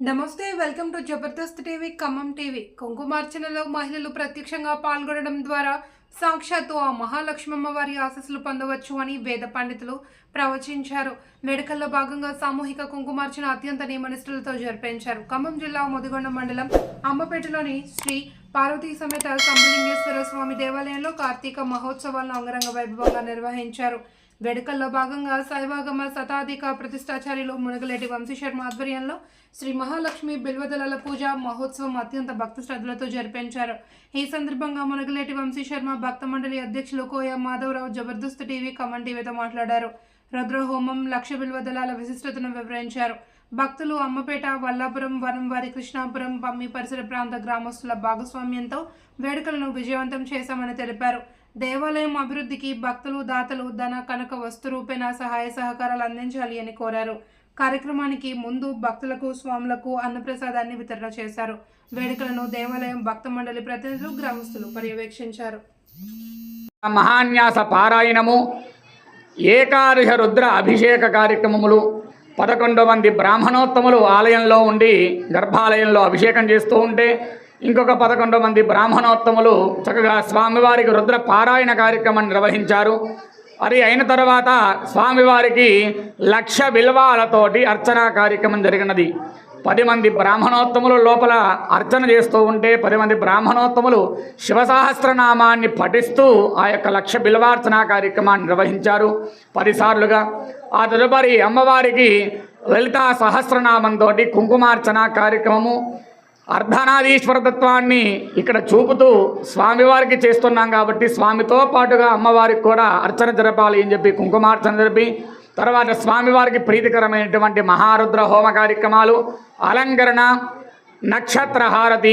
నమస్తే welcome to Jabardasth TV Khammam TV. కుంకుమార్చనలో మహిళలు ప్రత్యక్షంగా పాల్గొనడం ద్వారా సాక్షాత్తు ఆ మహాలక్ష్మమ్మ వారి ఆశస్సులు పొందవచ్చు అని వేద పండితులు ప్రవచించారు. వేడుకల్లో భాగంగా సామూహిక కుంకుమార్చన అత్యంత నియమనిష్ఠులతో జరిపించారు. ఖమ్మం జిల్లా ముదిగొండ మండలం అమ్మపేటలోని శ్రీ పార్వతీ సమేత సంబలింగేశ్వర స్వామి దేవాలయంలో కార్తీక మహోత్సవాలను అంగరంగ వైభవంగా నిర్వహించారు. వేడుకల్లో భాగంగా శైవాగమ శతాధిక ప్రతిష్టాచార్యులు మునగలేటి వంశీశర్మ ఆధ్వర్యంలో శ్రీ మహాలక్ష్మి బిల్వదళల పూజ మహోత్సవం అత్యంత భక్తి శ్రద్ధలతో జరిపించారు. ఈ సందర్భంగా మునగలేటి వంశీశర్మ భక్త మండలి అధ్యక్షులు కోయ మాధవరావు జబర్దస్త్ టీవీ కమన్ టీవీతో మాట్లాడారు. రుద్రహోమం లక్ష బిల్వదళాల విశిష్టతను వివరించారు. భక్తులు అమ్మపేట వల్లాపురం వనంవారి కృష్ణాపురం పమ్మి పరిసర ప్రాంత గ్రామస్తుల భాగస్వామ్యంతో వేడుకలను విజయవంతం చేశామని తెలిపారు. దేవాలయం అభివృద్ధికి భక్తులు దాతలు ధన కనక వస్తు రూపేణ సహాయ సహకారాలు అందించాలి అని కోరారు. కార్యక్రమానికి ముందు భక్తులకు స్వాములకు అన్నప్రసాదాన్ని వితరణ చేశారు. వేడుకలను దేవాలయం భక్త మండలి ప్రతినిధులు గ్రామస్తులు పర్యవేక్షించారు. మహాన్యాస పారాయణము ఏకాదశ రుద్ర అభిషేక కార్యక్రమములు పదకొండు మంది బ్రాహ్మణోత్తములు ఆలయంలో ఉండి గర్భాలయంలో అభిషేకం చేస్తూ ఉంటే ఇంకొక పదకొండు మంది బ్రాహ్మణోత్తములు చక్కగా స్వామివారికి రుద్ర పారాయణ కార్యక్రమం నిర్వహించారు. అది అయిన తర్వాత స్వామివారికి లక్ష బిల్వాలతోటి అర్చనా కార్యక్రమం జరిగినది. పది మంది బ్రాహ్మణోత్తములు లోపల అర్చన చేస్తూ ఉంటే పది మంది బ్రాహ్మణోత్తములు శివసహస్రనామాన్ని పఠిస్తూ ఆ యొక్క లక్ష బిల్వార్చన కార్యక్రమాన్ని నిర్వహించారు. పదిసార్లుగా. ఆ తదుపరి అమ్మవారికి లలితా సహస్రనామంతో కుంకుమార్చన కార్యక్రమము. అర్ధనాదీశ్వరతత్వాన్ని ఇక్కడ చూపుతూ స్వామివారికి చేస్తున్నాం కాబట్టి స్వామితో పాటుగా అమ్మవారికి కూడా అర్చన జరపాలి అని చెప్పి కుంకుమార్చన జరిపి తర్వాత స్వామివారికి ప్రీతికరమైనటువంటి మహారుద్ర హోమ కార్యక్రమాలు అలంకరణ నక్షత్ర హారతి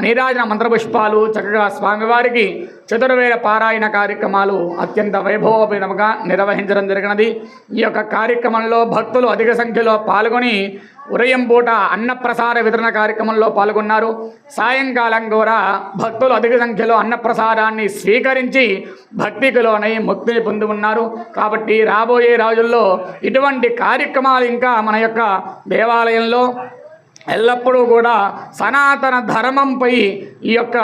నీరాజన మంత్రపుష్పాలు చక్కగా స్వామివారికి చతుర్వేద పారాయణ కార్యక్రమాలు అత్యంత వైభవోపేతముగా నిర్వహించడం జరిగినది. ఈ యొక్క కార్యక్రమంలో భక్తులు అధిక సంఖ్యలో పాల్గొని ఉదయం పూట అన్నప్రసార వితరణ కార్యక్రమంలో పాల్గొన్నారు. సాయంకాలం కూడా భక్తులు అధిక సంఖ్యలో అన్నప్రసారాన్ని స్వీకరించి భక్తికి లోనై ముక్తిని పొంది ఉన్నారు. కాబట్టి రాబోయే రోజుల్లో ఇటువంటి కార్యక్రమాలు ఇంకా మన యొక్క దేవాలయంలో ఎల్లప్పుడూ కూడా సనాతన ధర్మంపై ఈ యొక్క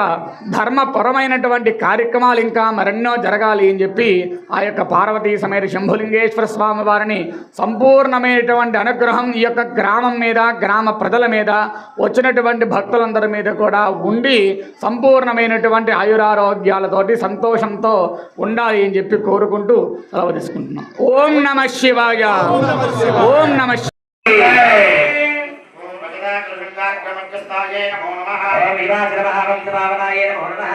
ధర్మపరమైనటువంటి కార్యక్రమాలు ఇంకా మరెన్నో జరగాలి అని చెప్పి ఆ యొక్క పార్వతీ సమేత శంభులింగేశ్వర స్వామి వారిని సంపూర్ణమైనటువంటి అనుగ్రహం ఈ యొక్క గ్రామం మీద గ్రామ ప్రజల మీద వచ్చినటువంటి భక్తులందరి మీద కూడా ఉండి సంపూర్ణమైనటువంటి ఆయురారోగ్యాలతోటి సంతోషంతో ఉండాలి అని చెప్పి కోరుకుంటూ సెలవు తీసుకుంటున్నాం. ఓం నమ శివాయ. ఓం నమ ృష్ణాయ నమో నమ వివాసరమహావంశభావనాయ నమో నమః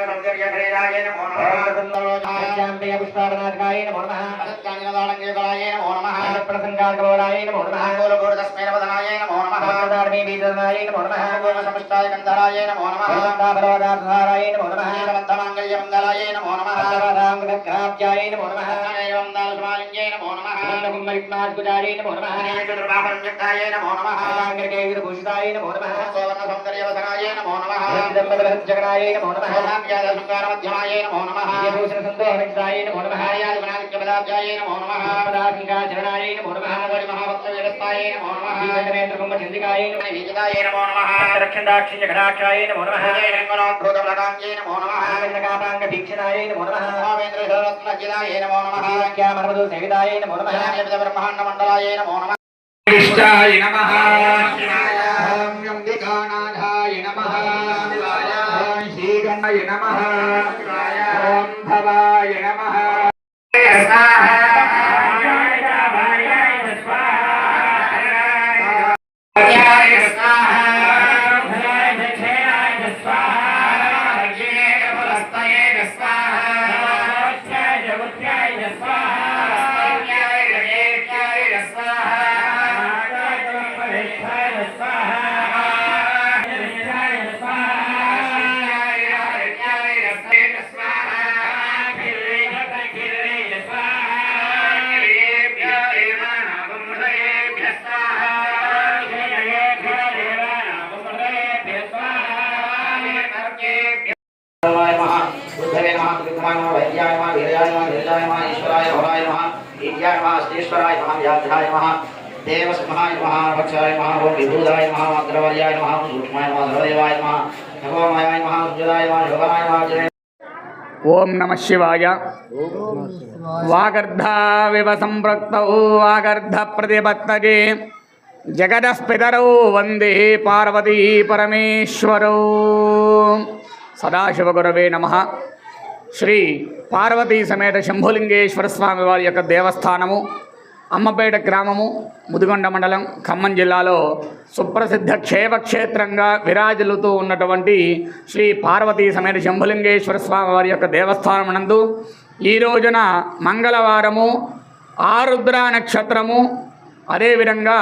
సౌందర్యధరేరాయ నమో పుష్పావనాథకాయ నమో నమః నమః నమో నమః నమో నమః గోలగోడస్మైరవదనాయ నమో నమః బీజనాయ నమో నమః గోమసముష్టాయ గంధరాయ నమో నమః పరదాపరదార్థారాయ నమో నమః నమో నమః సర్వదాంగగ్రాబ్జాయ నమో నమః వందాలుమాలిన్యై నమో నమః కుమ్మరిక్నాథ్కుజాయ నమో నమః చతుర్బాహుర్యుక్తాయ నమో నమః కాంగ్రకేగిరిభూషితాయ నమో నమః సువర్ణ సౌందర్యవదనాయ నమో నమః జగడాయ నమో నమః మధ్యమాయ నమో నమః భూషణ సంతోషాయ నమో నమః ఆర్యాదిగుణాదిత్యపదాబ్జాయ నమో నమః పదాసింకాచరణాయ నమో నమః మహానగరి మహాభక్తవేదస్థాయ నమో నమః శ్రీవేంద్ర కుంభ చంద్రికాయ నమో విజితాయ నమో నమః రక్షణాక్షి జగడాక్షాయ నమో నమః జయలింగనోద్భూతప్రదాంజయ నమో నమః ఆనందకాపాంగ దీక్షణాయ నమో నమః భావేంద్రరత్నజిదాయ నమో నమః వాక్యామరదు సేవితాయ నమో నమః ఈశ్వరాయ మహావ్యాధ్యాయ మహా దేవసింహాయ మహాభక్షాయ మహా ఓం విభూదాయ మహా అగ్రవర్యాయ మహా సూక్ష్మాయ మహా ఓం నమ శివాయ. వాగర్ధావివ సంపృక్తౌ వాగర్ధ ప్రతిపత్తగే జగదస్పితరౌ వందే పార్వతీ పరమేశ్వరౌ. సదాశివగురవే నమ. శ్రీ పార్వతీ సమేత శంభులింగేశ్వర స్వామి వారి యొక్క దేవస్థానము. అమ్మపేట గ్రామము ముదిగొండ మండలం ఖమ్మం జిల్లాలో సుప్రసిద్ధ క్షేత్రంగా విరాజిల్లుతూ ఉన్నటువంటి శ్రీ పార్వతీ సమేత శంభులింగేశ్వర స్వామి వారి యొక్క దేవస్థానం నందు ఈ రోజున మంగళవారము ఆరుద్ర నక్షత్రము అదేవిధంగా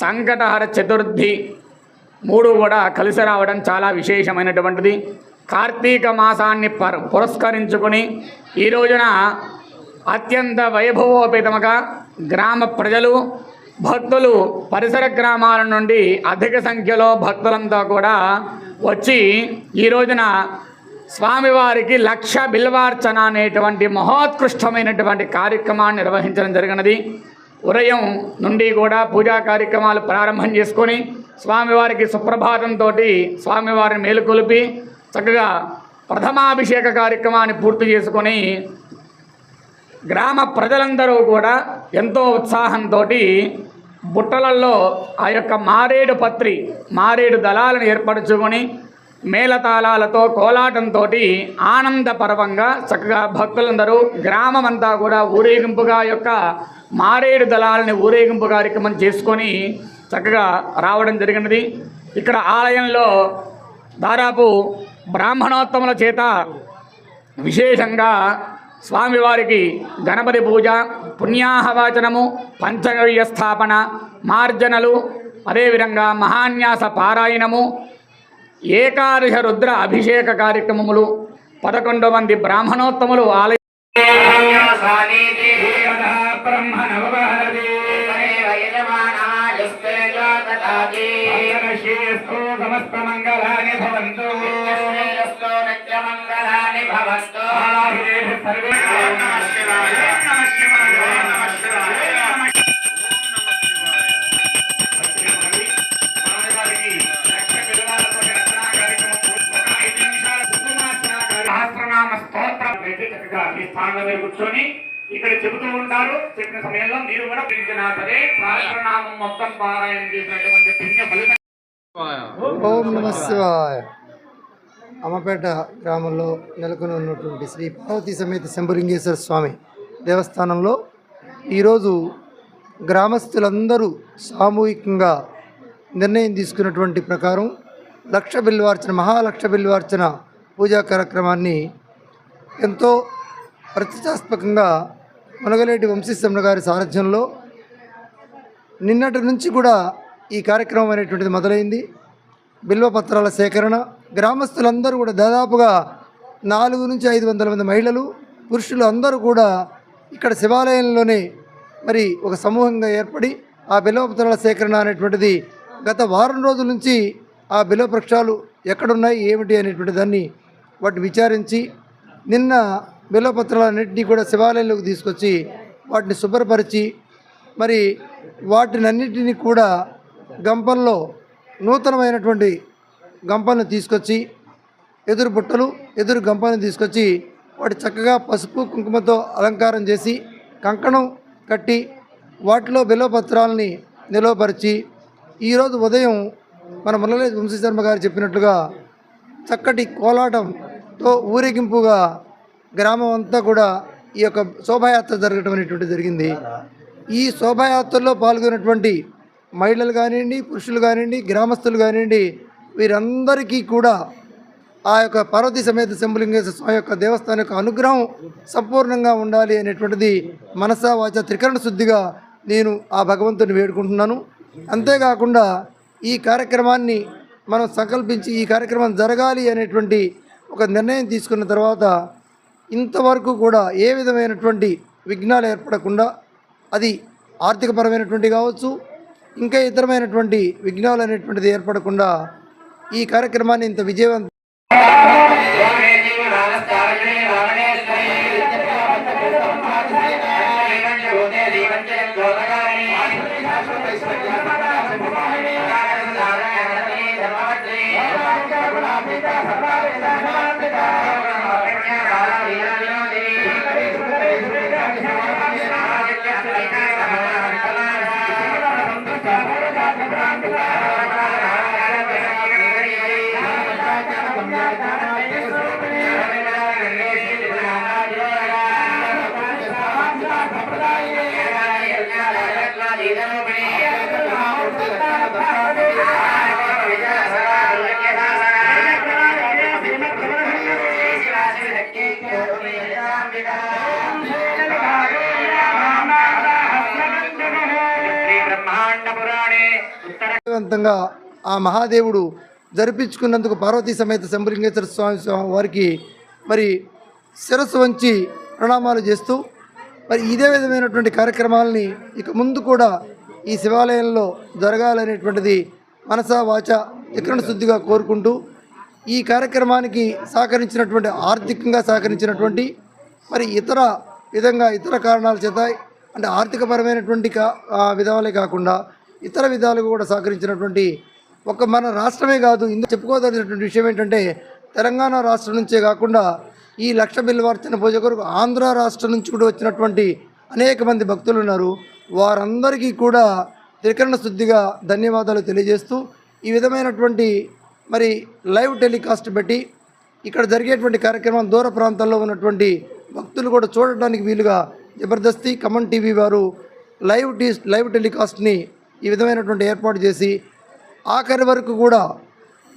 సంకటహర చతుర్థి మూడు కూడా కలిసి రావడం చాలా విశేషమైనటువంటిది. కార్తీక మాసాన్ని పర్ పురస్కరించుకొని ఈ రోజున అత్యంత వైభవోపేతముగా గ్రామ ప్రజలు భక్తులు పరిసర గ్రామాల నుండి అధిక సంఖ్యలో భక్తులంతా కూడా వచ్చి ఈ రోజున స్వామివారికి లక్ష బిల్వార్చన అనేటువంటి మహోత్కృష్టమైనటువంటి కార్యక్రమాన్ని నిర్వహించడం జరిగినది. ఉదయం నుండి కూడా పూజా కార్యక్రమాలు ప్రారంభం చేసుకొని స్వామివారికి సుప్రభాతంతో స్వామివారిని మేలుకొలిపి చక్కగా ప్రథమాభిషేక కార్యక్రమాన్ని పూర్తి చేసుకొని గ్రామ ప్రజలందరూ కూడా ఎంతో ఉత్సాహంతో బుట్టలలో ఆ యొక్క మారేడు పత్రి మారేడు దళాలను ఏర్పరచుకొని మేళతాళాలతో కోలాటంతో ఆనందపర్వంగా చక్కగా భక్తులందరూ గ్రామం అంతా కూడా ఊరేగింపుగా యొక్క మారేడు దళాలని ఊరేగింపు కార్యక్రమం చేసుకొని చక్కగా రావడం జరిగినది. ఇక్కడ ఆలయంలో దాదాపు బ్రాహ్మణోత్తముల చేత విశేషంగా స్వామివారికి గణపతి పూజ పుణ్యాహవాచనము పంచగవ్య స్థాపన మార్జనలు అదేవిధంగా మహాన్యాస పారాయణము ఏకాదశ రుద్ర అభిషేక కార్యక్రమములు పదకొండు మంది బ్రాహ్మణోత్తములు ఆలయ సమస్త మంగళాని భవంతు. సర్వే సహస్రనామ స్తోత్రం మీ స్థానంలో మీరు కూర్చొని ఇక్కడ చెబుతూ ఉంటారు. చెప్పిన సమయంలో మీరు కూడా పిలిచినా సరే సహస్రనామం మొత్తం పారాయణం చేసినటువంటి పుణ్య ఫలితం. ఓం నమ శివాయ. అమ్మపేట గ్రామంలో నెలకొని ఉన్నటువంటి శ్రీ పార్వతీ సమేత శంభలింగేశ్వర స్వామి దేవస్థానంలో ఈరోజు గ్రామస్తులందరూ సామూహికంగా నిర్ణయం తీసుకున్నటువంటి ప్రకారం లక్ష బిల్వార్చన మహాలక్ష బిల్వార్చన పూజా కార్యక్రమాన్ని ఎంతో ప్రతిష్టాత్మకంగా మునగలేటి వంశీశమ్మ గారి సారథ్యంలో నిన్నటి నుంచి కూడా ఈ కార్యక్రమం అనేటువంటిది మొదలైంది. బిల్వపత్రాల సేకరణ. గ్రామస్తులందరూ కూడా దాదాపుగా నాలుగు నుంచి ఐదు వందల మంది మహిళలు పురుషులు అందరూ కూడా ఇక్కడ శివాలయంలోనే మరి ఒక సమూహంగా ఏర్పడి ఆ బిల్వపత్రాల సేకరణ అనేటువంటిది గత వారం రోజుల నుంచి ఆ బిల్వవృక్షాలు ఎక్కడున్నాయి ఏమిటి అనేటువంటి దాన్ని వాటిని విచారించి నిన్న బిల్వపత్రాలన్నింటినీ కూడా శివాలయంలోకి తీసుకొచ్చి వాటిని శుభ్రపరిచి మరి వాటినన్నిటినీ కూడా గంపల్లో నూతనమైనటువంటి గంపలను తీసుకొచ్చి ఎదురు బుట్టలు ఎదురు గంపలను తీసుకొచ్చి వాటి చక్కగా పసుపు కుంకుమతో అలంకారం చేసి కంకణం కట్టి వాటిలో బిల్వపత్రాలని నిలువపరిచి ఈరోజు ఉదయం మన మురళీ వంశీశర్మ గారు చెప్పినట్లుగా చక్కటి కోలాటంతో ఊరేగింపుగా గ్రామం అంతా కూడా ఈ యొక్క శోభాయాత్ర జరగటం అనేటువంటి జరిగింది. ఈ శోభాయాత్రలో పాల్గొన్నటువంటి మహిళలు కానివ్వండి పురుషులు కానివ్వండి గ్రామస్తులు కానివ్వండి వీరందరికీ కూడా ఆ యొక్క పార్వతీ సమేత శంభులింగేశ్వర స్వామి యొక్క దేవస్థానం యొక్క అనుగ్రహం సంపూర్ణంగా ఉండాలి అనేటువంటిది మనసా వాచ త్రికరణ శుద్ధిగా నేను ఆ భగవంతుని వేడుకుంటున్నాను. అంతేకాకుండా ఈ కార్యక్రమాన్ని మనం సంకల్పించి ఈ కార్యక్రమం జరగాలి అనేటువంటి ఒక నిర్ణయం తీసుకున్న తర్వాత ఇంతవరకు కూడా ఏ విధమైనటువంటి విఘ్నాలు ఏర్పడకుండా అది ఆర్థికపరమైనటువంటి కావచ్చు ఇంకా ఇతరమైనటువంటి విఘ్నాలు అనేటువంటిది ఏర్పడకుండా ఈ కార్యక్రమాన్ని ఇంత విజయవంతం విజయవంతంగా ఆ మహాదేవుడు జరిపించుకున్నందుకు పార్వతీ సమేత శంభులింగేశ్వర స్వామి స్వామి వారికి మరి శిరస్సు వంచి ప్రణామాలు చేస్తూ మరి ఇదే విధమైనటువంటి కార్యక్రమాలని ఇక ముందు కూడా ఈ శివాలయంలో జరగాలనేటువంటిది మనసా వాచ ఇకరణ శుద్ధిగా కోరుకుంటూ ఈ కార్యక్రమానికి సహకరించినటువంటి ఆర్థికంగా సహకరించినటువంటి మరి ఇతర విధంగా ఇతర కారణాల చేత అంటే ఆర్థికపరమైనటువంటి కా విధాలే కాకుండా ఇతర విధాలుగా కూడా సహకరించినటువంటి ఒక మన రాష్ట్రమే కాదు ఇందుకు చెప్పుకోదలసినటువంటి విషయం ఏంటంటే తెలంగాణ రాష్ట్రం నుంచే కాకుండా ఈ లక్ష బిల్వార్చన పూజ కొరకు ఆంధ్ర రాష్ట్రం నుంచి కూడా వచ్చినటువంటి అనేక మంది భక్తులు ఉన్నారు. వారందరికీ కూడా త్రికరణ శుద్ధిగా ధన్యవాదాలు తెలియజేస్తూ ఈ విధమైనటువంటి మరి లైవ్ టెలికాస్ట్ పెట్టి ఇక్కడ జరిగేటువంటి కార్యక్రమం దూర ప్రాంతాల్లో ఉన్నటువంటి భక్తులు కూడా చూడటానికి వీలుగా జబర్దస్తి కమన్ టీవీ వారు లైవ్ టీ లైవ్ టెలికాస్ట్ని ఈ విధమైనటువంటి ఏర్పాటు చేసి ఆఖరి వరకు కూడా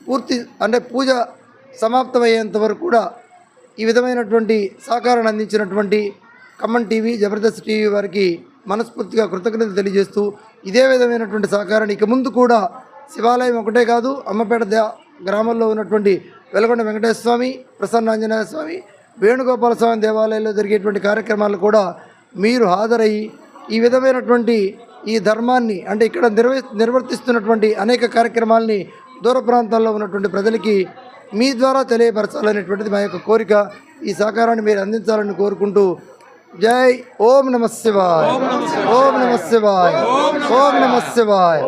పూర్తి అంటే పూజ సమాప్తమయ్యేంత వరకు కూడా ఈ విధమైనటువంటి సహకారాన్ని అందించినటువంటి కమ్మన్ టీవీ జబర్దస్త్ టీవీ వారికి మనస్ఫూర్తిగా కృతజ్ఞత తెలియజేస్తూ ఇదే విధమైనటువంటి సహకారాన్ని ఇక ముందు కూడా శివాలయం ఒకటే కాదు అమ్మపేట గ్రామంలో ఉన్నటువంటి వెలగొండ వెంకటేశ్వర స్వామి ప్రసన్నాంజనేయ స్వామి వేణుగోపాల స్వామి దేవాలయంలో జరిగేటువంటి కార్యక్రమాలు కూడా మీరు హాజరయ్యి ఈ విధమైనటువంటి ఈ ధర్మాన్ని అంటే ఇక్కడ నిర్వ నిర్వర్తిస్తున్నటువంటి అనేక కార్యక్రమాల్ని దూర ప్రాంతాల్లో ఉన్నటువంటి ప్రజలకి మీ ద్వారా తెలియపరచాలనేటువంటిది మా యొక్క కోరిక. ఈ సహకారాన్ని మీరు అందించాలని కోరుకుంటూ జై ఓం నమ శివాయ. ఓం నమ శివాయ. ఓం నమ శివాయ.